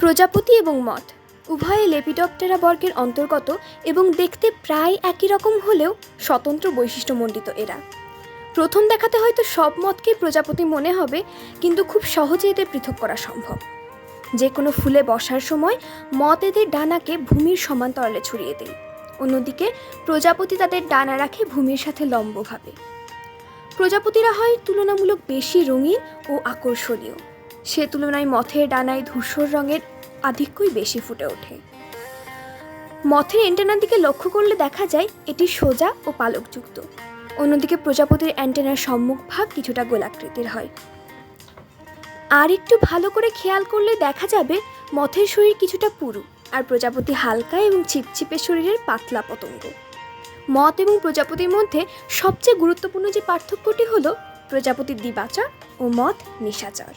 প্রজাপতি এবং মথ উভয়ে লেপিডপ্টেরা বর্গের অন্তর্গত এবং দেখতে প্রায় একই রকম হলেও স্বতন্ত্র বৈশিষ্ট্যমণ্ডিত এরা। প্রথম দেখাতে হয়তো সব মতকেই প্রজাপতি মনে হবে, কিন্তু খুব সহজে এদের পৃথক করা সম্ভব। যে কোনো ফুলে বসার সময় মত এদের ডানাকে ভূমির সমান্তরালে ছড়িয়ে দেয়। অন্যদিকে প্রজাপতি তাদের ডানা রাখে ভূমির সাথে লম্বভাবে। প্রজাপতিরা হয় তুলনামূলক বেশি রঙিন ও আকর্ষণীয়। সে তুলনায় মথের ডানায় ধূসর রঙের আধিক্যই বেশি ফুটে ওঠে। মথের অ্যান্টেনার দিকে লক্ষ্য করলে দেখা যায় এটি সোজা ও পালকযুক্ত। অন্যদিকে প্রজাপতির অ্যান্টেনার সম্মুখ ভাগ কিছুটা গোলাকৃতির হয়। আর একটু ভালো করে খেয়াল করলে দেখা যাবে মথের শরীর কিছুটা পুরু আর প্রজাপতি হালকা এবং চিপচিপে শরীরের পাতলা পতঙ্গ। মথ এবং প্রজাপতির মধ্যে সবচেয়ে গুরুত্বপূর্ণ যে পার্থক্যটি হলো প্রজাপতির দিবাচর ও মথ নিশাচর।